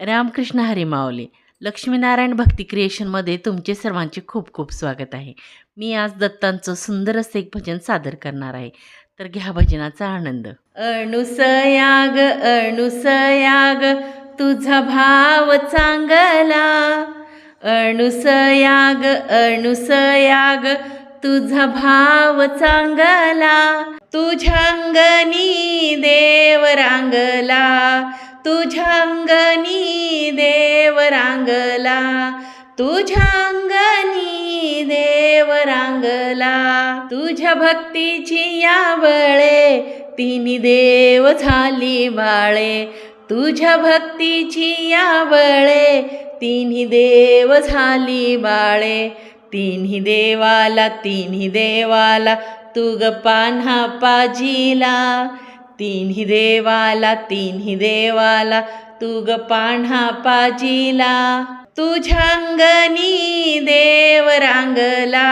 रामकृष्ण हरी माऊली लक्ष्मीनारायण भक्ती क्रिएशनमध्ये तुमचे सर्वांचे खूप खूप स्वागत आहे. मी आज दत्तांचं सुंदर असं एक भजन सादर करणार आहे. तर घ्या भजनाचा आनंद. अणुसयाग अणुसयाग तुझा भाव चांगला. अणुसयाग अणुसयाग तुझा भाव चांगला. तुझ्या अंगणी देव रांगला. तुझांगनी देवरांगला देव रांगला तुझ्या भक्तीची देव रांगला तुझ्या भक्तीची तिन्ही देव झाली बाळे. तुझ्या भक्तीची या बळे तिन्ही देव झाली बाळे. तिन्ही देवाला तिन्ही देवाला तू ग पान्हा पाजीला तिन्ही देवाला तिन्ही देवाला तू ग पान्हा पाजीला. तुझ्या अंगणी देव रांगला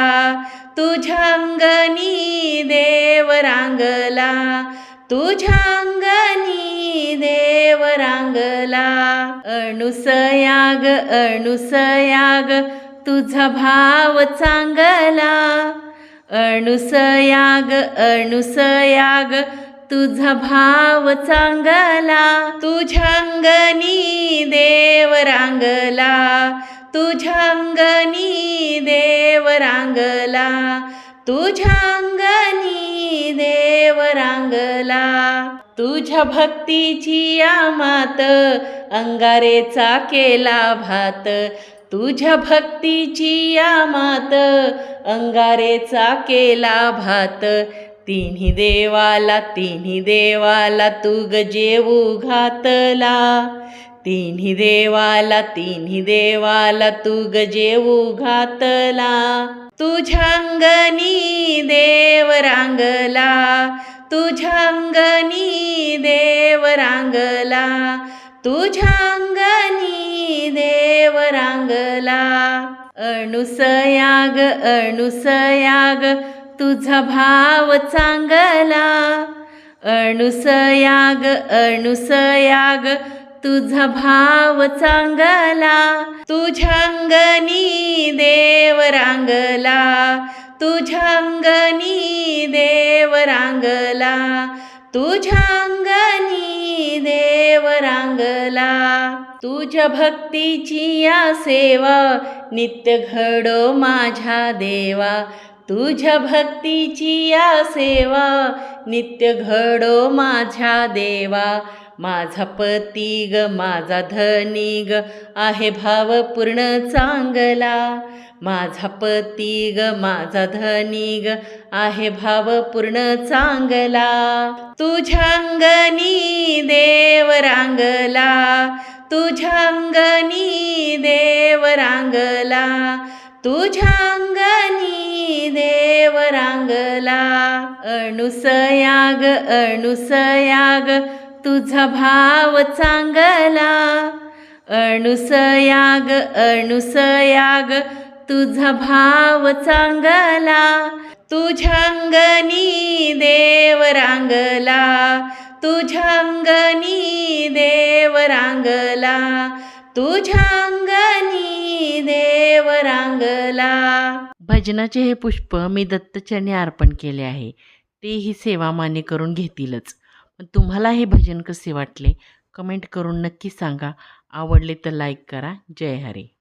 तुझ्या अंगणी देव रांगला तुझ्या अंगणी देव रांगला. अणुसयाग अणुसयाग तुझा भाव चांगला. अणुसयाग अणुसयाग तुझा भाव चांगला तुझ्या अंगणी देव रांगला तुझ्या अंगणी देव रांगला तुझ्या अंगणी देव रांगला. तुझ्या भक्तीची आमात अंगारेचा केला भात. तुझ्या भक्तीची आमात अंगारेचा केला भात. तिन्ही देवाला तिन्ही देवाला तू जेवू घातला तिन्ही देवाला तिन्ही देवाला तू जेवू घातला तुझ्या अंगणी देव रांगला तुझ्या अंगणी देव रांगला. तुझ्या अंगणी देव रांगला. अणुसयाग अणुसयाग तुझा भाव चांगला अणुसयाग अणुसयाग तुझा भाव चांगला. तुझ्या अंगणी देव रांगला तुझ्या अंगणी देव रांगला. तुझ्या अंगणी देव रांगला. तुझ्या भक्तीची या सेवा नित्य घडो माझ्या देवा. तुझ्या भक्तीची या सेवा नित्य घडो माझ्या देवा. माझा पती ग माझा धनी ग आहे भाव पूर्ण चांगला. माझा पती ग माझा धनी ग आहे भाव पूर्ण चांगला. तुझ्या अंगणी देव रांगला. तुझ्या अंगणी देव रांगला. तुझ्या अणुसयाग अणुसयाग तुझा भाव चांगला. अणुसयाग अणुसयाग तुझा भाव चांगला. तुझ्या अंगणी देव रांगला. तुझ्या अंगणी देव रांगला. तुझ्या अंगणी देव रांगला. भजनाचे हे पुष्प मी दत्तचरणी अर्पण केले आहे. तेही सेवा मान्य करून घेतीलच. पण तुम्हाला हे भजन कसे वाटले? कमेंट करून नक्की सांगा. आवडले तर लाईक करा. जय हरी.